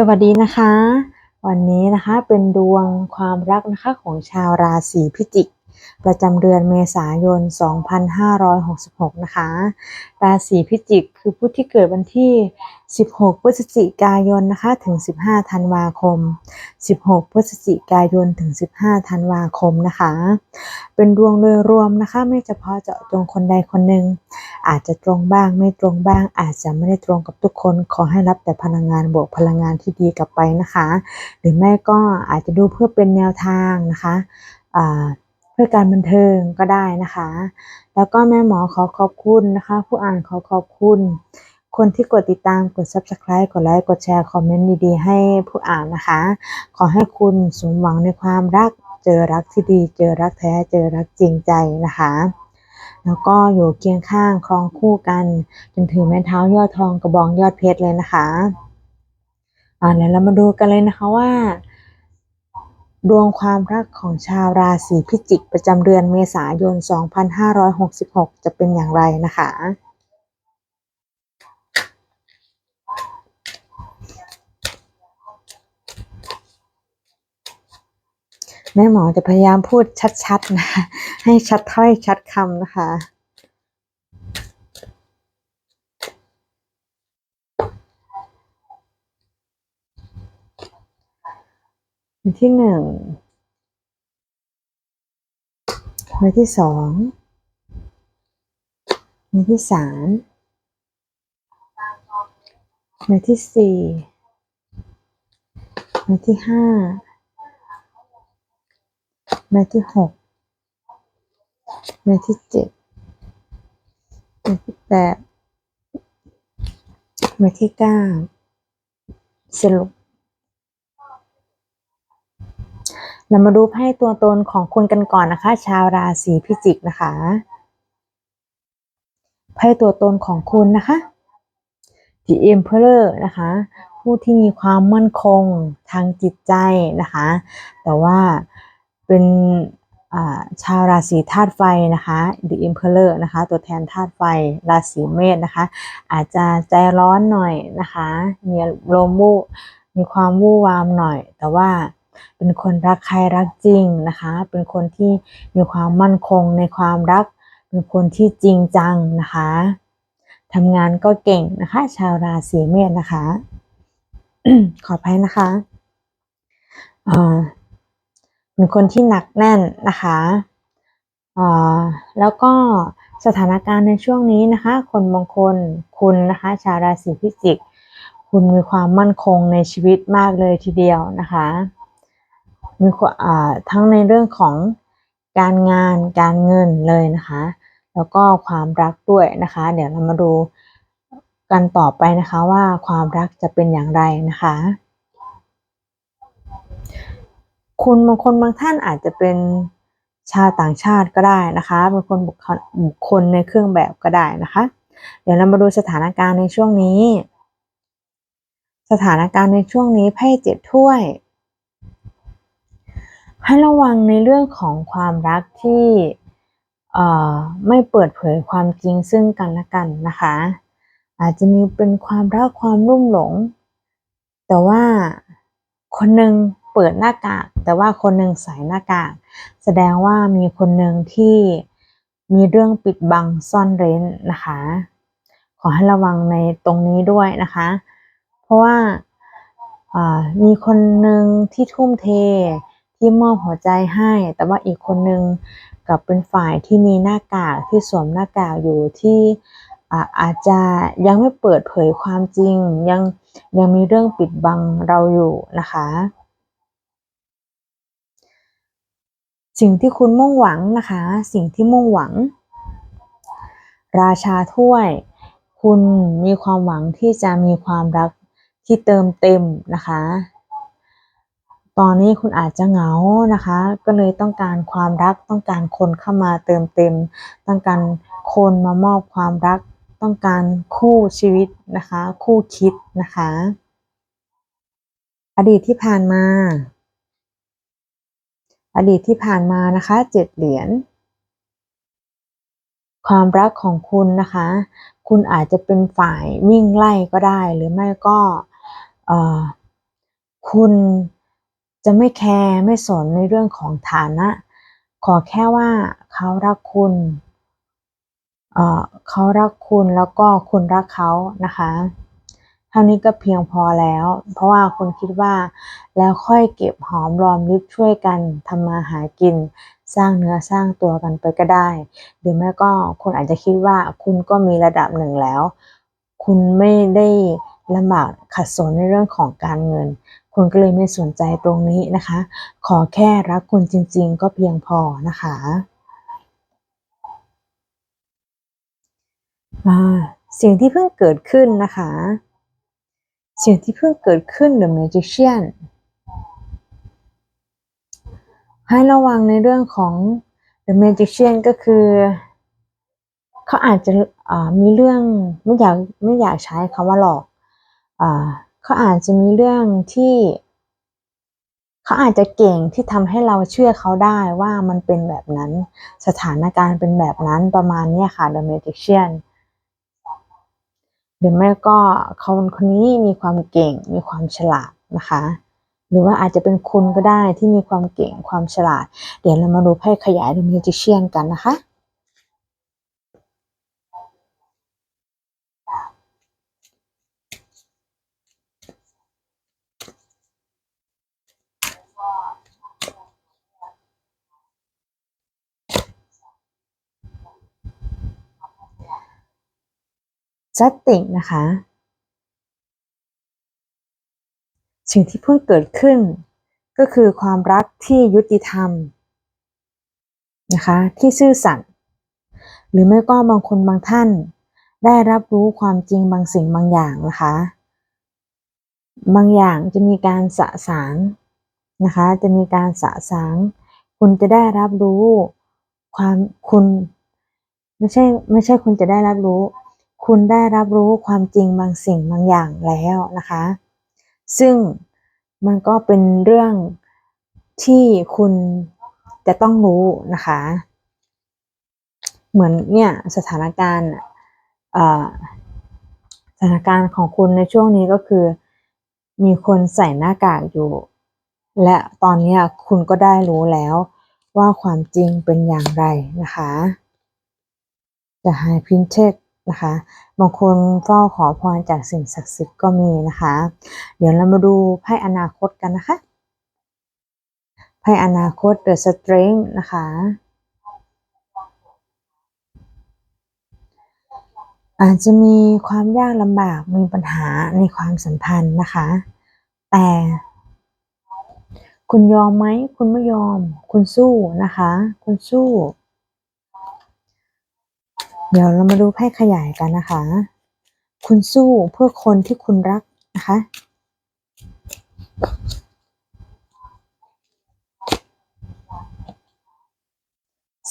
สวัสดีนะคะ วันนี้นะคะเป็นดวงความรักนะคะของชาวราศีพิจิก ประจำเดือนเมษายน 2566 นะคะ ราศีพิจิกคือผู้ที่เกิดวันที่ 16 พฤศจิกายนนะคะถึง 15 ธันวาคม 16 พฤศจิกายนถึง 15 ธันวาคมนะคะ เป็นดวงโดยรวมนะคะ ไม่เฉพาะเจาะจงคนใดคนหนึ่ง อาจจะตรงบ้างไม่ตรงบ้าง อาจจะไม่ได้ตรงกับทุกคน ขอให้รับแต่พลังงานบวกพลังงานที่ดีกลับไปนะคะ หรือไม่ก็อาจจะดูเพื่อเป็นแนวทางนะคะอ่า พื่อการบันเทิงก็ได้นะคะ แล้วก็แม่หมอขอขอบคุณนะคะ ผู้อ่านขอขอบคุณ คนที่กดติดตามกด subscribe กดไลค์กดแชร์คอมเมนต์ดีๆ ให้ผู้อ่านนะคะ ขอให้คุณสมหวังในความรักเจอรักที่ดี เจอรักแท้เจอรักจริงใจนะคะ แล้วก็อยู่เคียงข้างครองคู่กันจนถึงแม่เท้ายอดทองกระบองยอดเพชรเลยนะคะอ่าเดี๋ยวเรามาดูกันเลยนะคะว่า ดวงความรักของชาวราศีพิจิกประจำเดือนเมษายน 2566 จะเป็นอย่างไรนะคะ แม่หมอจะพยายามพูดชัดๆนะ ให้ชัดถ้อยชัดคำนะคะ ใบที่หนึ่งใบที่สองใบที่สามใบที่สี่ใบที่ห้าใบที่หกใบที่เจ็ดใบที่แปดใบที่เก้าสรุป เรามาดูไพ่ตัวตนของคุณกันก่อนนะคะ ชาวราศีพิจิกนะคะไพ่ตัวตนของคุณนะคะ The Emperor นะคะ ผู้ที่มีความมั่นคงทางจิตใจนะคะ แต่ว่าเป็นชาวราศีธาตุไฟนะคะ The Emperor นะคะ ตัวแทนธาตุไฟราศีเมษนะคะ อาจจะใจร้อนหน่อยนะคะ มีลมวูมีความวู่วามหน่อย แต่ว่า เป็นคนรักใครรักจริงนะคะ เป็นคนที่มีความมั่นคงในความรัก เป็นคนที่จริงจังนะคะทำงานก็เก่งนะคะ ชาวราศีเมษนะคะ ขออภัยนะคะอ่าเป็นคนที่หนักแน่นนะคะอ่าแล้วก็สถานการณ์ในช่วงนี้นะคะ คนบางคนคุณนะคะ ชาวราศีพิจิก คุณมีความมั่นคงในชีวิตมากเลยทีเดียวนะคะ มีทั้งในเรื่องของการงานการเงินเลยนะคะ แล้วก็ความรักด้วยนะคะ เดี๋ยวเรามาดูกันต่อไปนะคะว่าความรักจะเป็นอย่างไรนะคะ คุณบางคนบางท่านอาจจะเป็นชาวต่างชาติก็ได้นะคะเป็นคนบุคคลบุคคลในเครื่องแบบก็ได้นะคะ เดี๋ยวเรามาดูสถานการณ์ในช่วงนี้ สถานการณ์ในช่วงนี้ไพ่เจ็ดถ้วย ให้ระวังในเรื่องของความรักที่ไม่เปิดเผยความจริงซึ่งกันและกันนะคะ อาจจะมีเป็นความรักความรุ่มหลง แต่ว่าคนหนึ่งเปิดหน้ากาก แต่ว่าคนหนึ่งใส่หน้ากาก แสดงว่ามีคนหนึ่งที่มีเรื่องปิดบังซ่อนเร้นนะคะ ขอให้ระวังในตรงนี้ด้วยนะคะ เพราะว่ามีคนหนึ่งที่ทุ่มเท ที่มอบหัวใจให้ แต่ว่าอีกคนนึงกับเป็นฝ่ายที่มีหน้ากากที่สวมหน้ากากอยู่ที่อาอาจจะยังไม่เปิดเผยความจริง ยังยังมีเรื่องปิดบังเราอยู่นะคะ สิ่งที่คุณมุ่งหวังนะคะ สิ่งที่มุ่งหวัง ราชาถ้วย คุณมีความหวังที่จะมีความรักที่เติมเต็มนะคะ ตอนนี้คุณอาจจะเหงานะคะ ก็เลยต้องการความรัก ต้องการคนเข้ามาเติมเต็ม ต้องการคนมามอบความรัก ต้องการคู่ชีวิตนะคะ คู่คิดนะคะ อดีตที่ผ่านมา อดีตที่ผ่านมานะคะเจ็ดเหรียญความรักของคุณนะคะ คุณอาจจะเป็นฝ่ายวิ่งไล่ก็ได้ หรือไม่ก็คุณ จะไม่แคร์ไม่สนในเรื่องของฐานะ ขอแค่ว่าเขารักคุณเเขารักคุณแล้วก็คุณรักเขานะคะเท่านี้ก็เพียงพอแล้ว เพราะว่าคุณคิดว่า แล้วค่อยเก็บหอมรอมริบช่วยกันทำมาหากิน สร้างเนื้อสร้างตัวกันไปก็ได้หรือไม่ก็คุณอาจจะคิดว่าคุณก็มีระดับหนึ่งแล้ว คุณไม่ได้ลำบากขัดสนในเรื่องของการเงิน คุณก็เลยไม่สนใจตรงนี้นะคะ ขอแค่รักคุณจริง ๆ ก็เพียงพอนะคะอ่าสิ่งที่เพิ่งเกิดขึ้นนะคะ สิ่งที่เพิ่งเกิดขึ้น The Magician ให้ระวังในเรื่องของ The Magician ก็คือ เขาอาจจะมีเรื่องไม่อยากไม่อยากใช้คำว่าหลอกอ เขาอาจจะมีเรื่องที่เขาอาจจะเก่งที่ทำให้เราเชื่อเขาได้ว่ามันเป็นแบบนั้น สถานการณ์เป็นแบบนั้นประมาณนี้ค่ะ The Magician หรือไม่ก็คนคนนี้มีความเก่งมีความฉลาดนะคะ หรือว่าอาจจะเป็นคุณก็ได้ที่มีความเก่งความฉลาด เดี๋ยวเรามาดูไพ่ขยาย The Magician กันนะคะ จัตตินะคะ สิ่งที่เพิ่งเกิดขึ้น ก็คือความรักที่ยุติธรรมนะคะ ที่ซื่อสัตย์หรือไม่ก็บางคนบางท่าน ได้รับรู้ความจริงบางสิ่งบางอย่างนะคะ บางอย่างจะมีการสะสางนะคะ จะมีการสะสางคุณจะได้รับรู้ความคุณ ไม่ใช่ไม่ใช่คุณจะได้รับรู้ คุณได้รับรู้ความจริงบางสิ่งบางอย่างแล้วนะคะ ซึ่งมันก็เป็นเรื่องที่คุณจะต้องรู้นะคะ เหมือนเนี่ยสถานการณ์สถานการณ์ของคุณในช่วงนี้ก็คือ มีคนใส่หน้ากากอยู่ และตอนนี้คุณก็ได้รู้แล้วว่าความจริงเป็นอย่างไรนะคะ The High Priestess นะคะ บางคนเฝ้าขอพรจากสิ่งศักดิ์สิทธิ์ก็มีนะคะ เดี๋ยวเรามาดูไพ่อนาคตกันนะคะ ไพ่อนาคต The Strength นะคะอาจจะมีความยากลำบากมีปัญหาในความสัมพันธ์นะคะ แต่คุณยอมไหม คุณไม่ยอม คุณสู้นะคะ คุณสู้ เดี๋ยวเรามาดูไพ่ขยายกันนะคะ คุณสู้เพื่อคนที่คุณรักนะคะ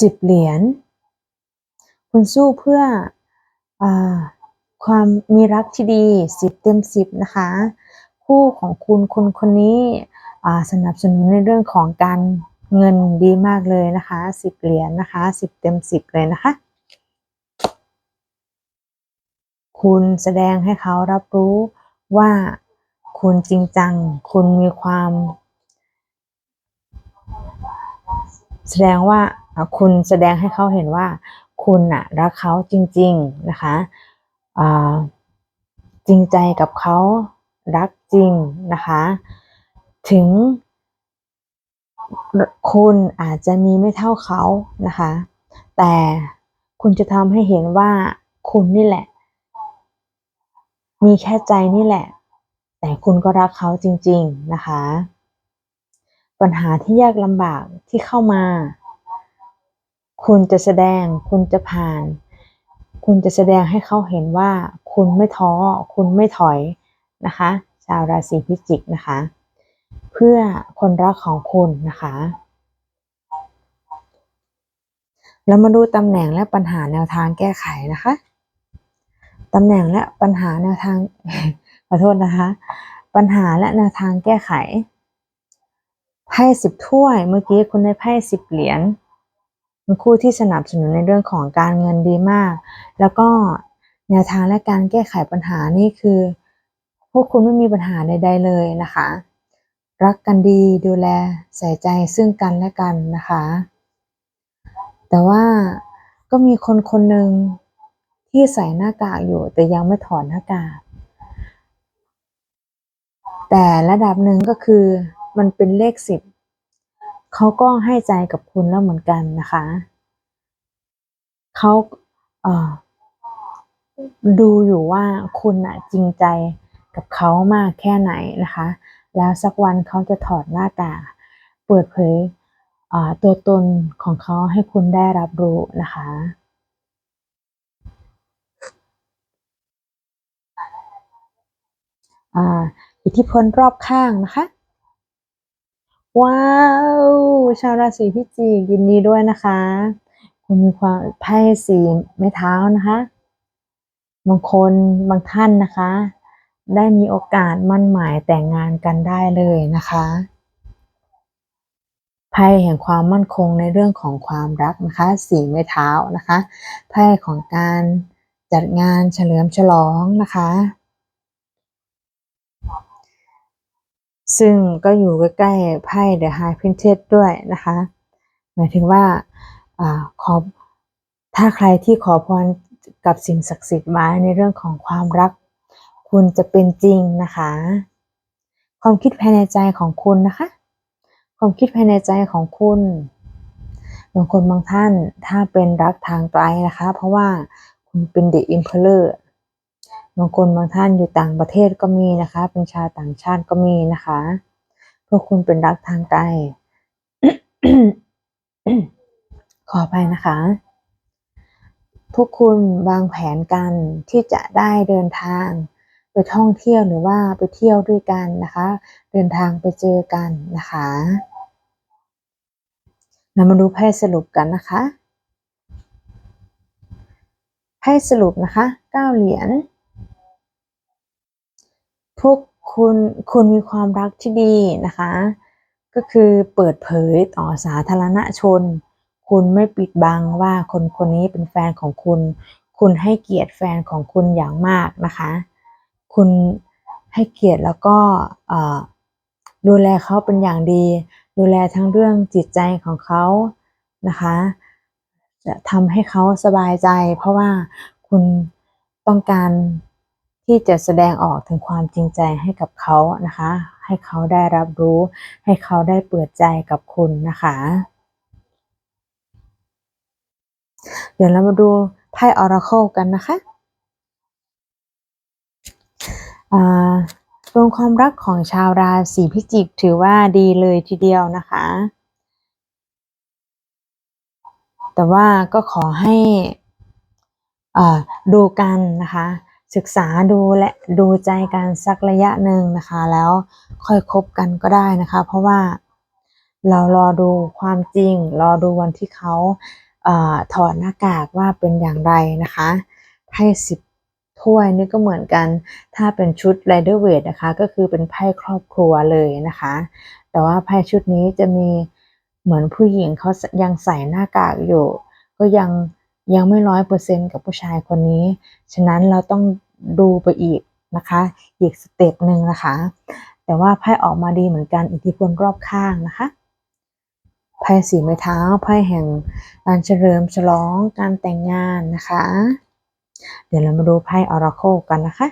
สิบเหรียญ คุณสู้เพื่ออความมีรักที่ดีสิบเต็มสิบนะคะ คู่ของคุณคนคนนี้สนับสนุนในเรื่องของการเงินดีมากเลยนะคะสิบเหรียญนะคะสิบเต็มสิบเลยนะคะ คุณแสดงให้เขารับรู้ว่าคุณจริงจัง คุณมีความ แสดงว่าคุณแสดงให้เขาเห็นว่า คุณน่ะรักเขาจริง ๆ นะคะจริงใจกับเขารักจริงนะคะ ถึง คุณอาจจะมีไม่เท่าเขานะคะ แต่คุณจะทำให้เห็นว่าคุณนี่แหละ มีแค่ใจนี่แหละ แต่คุณก็รักเขาจริง ๆนะคะ ปัญหาที่ยากลำบากที่เข้ามา คุณจะแสดง คุณจะผ่าน คุณจะแสดงให้เขาเห็นว่า คุณไม่ท้อ คุณไม่ถอยนะคะ ชาวราศีพิจิกนะคะ เพื่อคนรักของคุณนะคะเรามาดูตำแหน่งและปัญหาแนวทางแก้ไขนะคะ ตำแหน่งและปัญหาแนวทาง ขอโทษนะคะ ปัญหาและแนวทางแก้ไข ไพ่สิบถ้วย เมื่อกี้คุณได้ไพ่สิบเหรียญเป็นคู่ที่สนับสนุนในเรื่องของการเงินดีมาก แล้วก็แนวทางและการแก้ไขปัญหานี่คือ พวกคุณไม่มีปัญหาใด ๆ เลยนะคะ รักกันดีดูแลใส่ใจซึ่งกันและกันนะคะ แต่ว่าก็มีคนคนหนึ่ง ที่ใส่หน้ากากอยู่แต่ยังไม่ถอดหน้ากากแต่ระดับหนึ่งก็คือมันเป็นเลขสิบเขาก็ให้ใจกับคุณแล้วเหมือนกันนะคะเขาเดูอยู่ว่าคุณอะจริงใจกับเขามากแค่ไหนนะคะ แล้วสักวันเขาจะถอดหน้ากากเปิดเผยตัวตนของเขาให้คุณได้รับรู้นะคะ อิทธิพลรอบข้างนะคะ ว้าว ชาวราศีพิจิกยินดีด้วยนะคะ คุณมีความไพ่สีไม้เท้านะคะบางคนบางท่านนะคะ ได้มีโอกาสมั่นหมายแต่งงานกันได้เลยนะคะไพ่แห่งความมั่นคงในเรื่องของความรักนะคะ สีไม้เท้านะคะไพ่ของการจัดงานเฉลิมฉลองนะคะ ซึ่งก็อยู่ใกล้ๆไพ่ The High Princess ด้วยนะคะ หมายถึงว่าอขอถ้าใครที่ขอพรกับสิ่งศักดิ์สิทธิ์ไว้ในเรื่องของความรัก คุณจะเป็นจริงนะคะ ความคิดภายในใจของคุณนะคะ ความคิดภายในใจของคุณบางคนบางท่านถ้าเป็นรักทางไกลนะคะ เพราะว่าคุณเป็นเด็กอิมเพลอร์ บางคนบางท่านอยู่ต่างประเทศก็มีนะคะ เป็นชาวต่างชาติก็มีนะคะ พวกคุณเป็นรักทางไกล ขอไปนะคะ พวกคุณวางแผนกันที่จะได้เดินทางไปท่องเที่ยวหรือว่าไปเที่ยวด้วยกันนะคะ เดินทางไปเจอกันนะคะเรามาดูไพ่สรุปกันนะคะไพ่สรุปนะคะเก้าเหรียญ พวกคุณคุณมีความรักที่ดีนะคะ ก็คือเปิดเผยต่อสาธารณชน คุณไม่ปิดบังว่าคนคนนี้เป็นแฟนของคุณ คุณให้เกียรติแฟนของคุณอย่างมากนะคะ คุณให้เกียรติแล้วก็ดูแลเขาเป็นอย่างดี ดูแลทั้งเรื่องจิตใจของเขานะคะ จะทำให้เขาสบายใจ เพราะว่าคุณต้องการ ที่จะแสดงออกถึงความจริงใจให้กับเขานะคะ ให้เขาได้รับรู้ ให้เขาได้เปิดใจกับคุณนะคะ เดี๋ยวเรามาดูไพ่ออราเคิลกันนะคะดวงความรักของชาวราศีพิจิกถือว่าดีเลยทีเดียวนะคะ แต่ว่าก็ขอให้ดูกันนะคะ ศึกษาดูและดูใจกันสักระยะหนึ่งนะคะ แล้วค่อยคบกันก็ได้นะคะ เพราะว่าเรารอดูความจริง รอดูวันที่เขาถอดหน้ากากว่าเป็นอย่างไรนะคะให้สิบถ้วยนี่ก็เหมือนกัน ถ้าเป็นชุด Rider Weight นะคะ ก็คือเป็นไพ่ครอบครัวเลยนะคะ แต่ว่าไพ่ชุดนี้จะมีเหมือนผู้หญิงเขายังใส่หน้ากากอยู่ ก็ยัง ยังไม่ร้อยเปอร์เซ็นกับผู้ชายคนนี้ ฉะนั้นเราต้องดูไปอีกนะคะ อีกสเต็ปหนึ่งนะคะ แต่ว่าไพ่ออกมาดีเหมือนกันอิทธิพลรอบข้างนะคะไพ่สีไม้เท้าไพ่แห่งการเฉลิมฉลองการแต่งงานนะคะ เดี๋ยวเรามาดูไพ่ออราโคกันนะคะ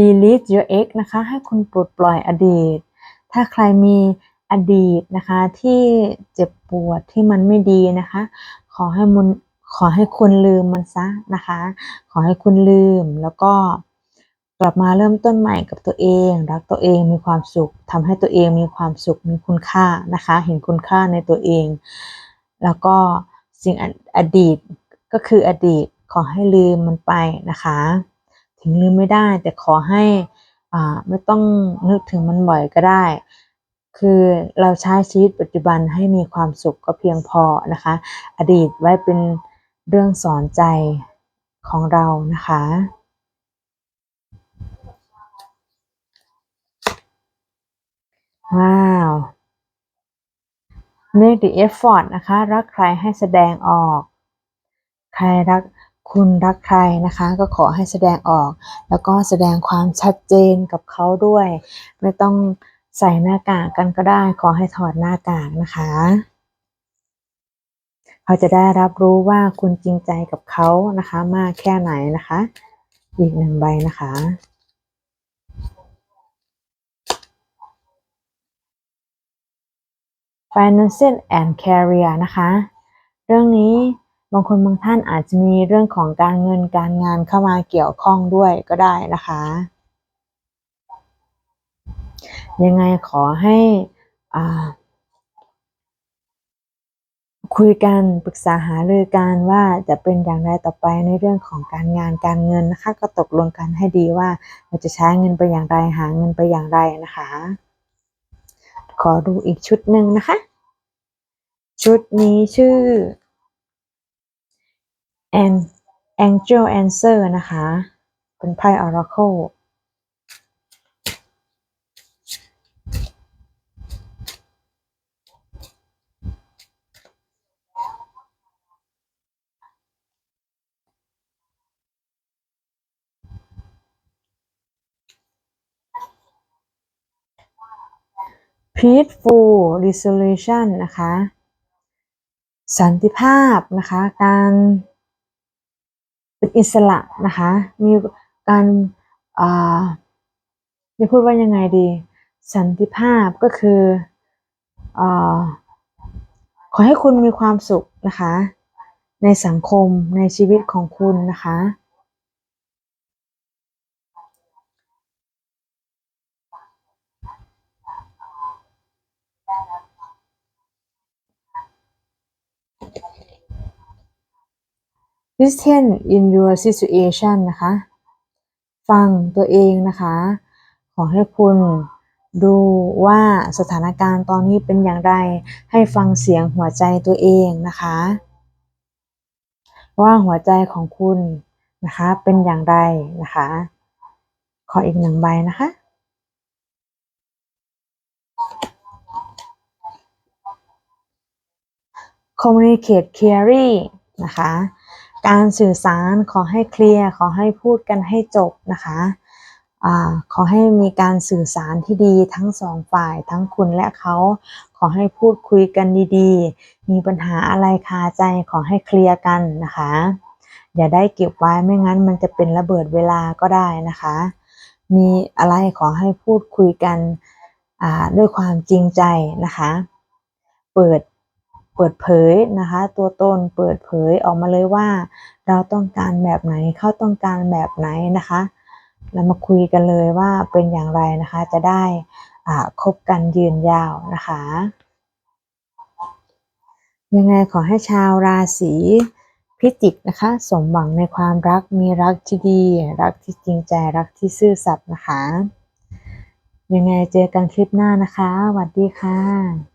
Release your ex นะคะ ให้คุณปลดปล่อยอดีต ถ้าใครมีอดีตนะคะที่เจ็บปวดที่มันไม่ดีนะคะ ขอให้มุนขอให้คุณลืมมันซะนะคะ ขอให้คุณลืมแล้วก็กลับมาเริ่มต้นใหม่กับตัวเอง รักตัวเองมีความสุขทำให้ตัวเองมีความสุขมีคุณค่านะคะ เห็นคุณค่าในตัวเอง แล้วก็สิ่งอดีตก็คืออดีตขอให้ลืมมันไปนะคะ ถึงลืมไม่ได้ แต่ขอให้อ่าไม่ต้องนึกถึงมันบ่อยก็ได้ คือเราใช้ชีวิตปัจจุบันให้มีความสุขก็เพียงพอนะคะ อดีตไว้เป็นเรื่องสอนใจของเรานะคะว้าว make the effort นะคะ รักใครให้แสดงออก ใครรัก คุณรักใครนะคะ ก็ขอให้แสดงออก แล้วก็แสดงความชัดเจนกับเขาด้วย ไม่ต้องใส่หน้ากากกันก็ได้ ขอให้ถอดหน้ากากนะคะ เขาจะได้รับรู้ว่าคุณจริงใจกับเขานะคะ มากแค่ไหนนะคะ อีกหนึ่งใบนะคะ Financial and Career นะคะ เรื่องนี้ บางคนบางท่านอาจจะมีเรื่องของการเงินการงานเข้ามาเกี่ยวข้องด้วยก็ได้นะคะ ยังไงขอให้อ่าคุยกันปรึกษาหารือกันว่าจะเป็นอย่างไรต่อไปในเรื่องของการงานการเงินนะคะ ก็ตกลงกันให้ดีว่าเราจะใช้เงินไปอย่างไรหาเงินไปอย่างไรนะคะ ขอดูอีกชุดหนึ่งนะคะ ชุดนี้ชื่อ and Angel Answer นะคะ เป็นไพ่ Oracle peaceful resolution นะคะ สันติภาพนะคะ การ เป็นอิสระนะคะ มีการอ่าจะพูดว่ายังไงดี สันติภาพก็คืออขอให้คุณมีความสุขนะคะ ในสังคมในชีวิตของคุณนะคะ listen in your situation นะคะ ฟังตัวเองนะคะ ขอให้คุณดูว่าสถานการณ์ตอนนี้เป็นอย่างไร ให้ฟังเสียงหัวใจตัวเองนะคะ ว่าหัวใจของคุณนะคะเป็นอย่างไรนะคะ ขออีกหนึ่งใบนะคะ communicate clearly นะคะ การสื่อสารขอให้เคลียร์ขอให้พูดกันให้จบนะคะอาขอให้มีการสื่อสารที่ดีทั้งสองฝ่ายทั้งคุณและเขาขอให้พูดคุยกันดีๆ มีปัญหาอะไรคาใจขอให้เคลียร์กันนะคะ อย่าได้เก็บไว้ไม่งั้นมันจะเป็นระเบิดเวลาก็ได้นะคะ มีอะไรขอให้พูดคุยกันด้วยความจริงใจนะคะ เปิด เปิดเผยนะคะ ตัวตนเปิดเผยออกมาเลยว่า เราต้องการแบบไหนเขาต้องการแบบไหนนะคะ เรามาคุยกันเลยว่าเป็นอย่างไรนะคะ จะได้คบกันยืนยาวนะคะ ยังไงขอให้ชาวราศีพิจิกนะคะ สมหวังในความรักมีรักที่ดี รักที่จริงใจรักที่ซื่อสัตย์นะคะ ยังไงเจอกันคลิปหน้านะคะสวัสดีค่ะ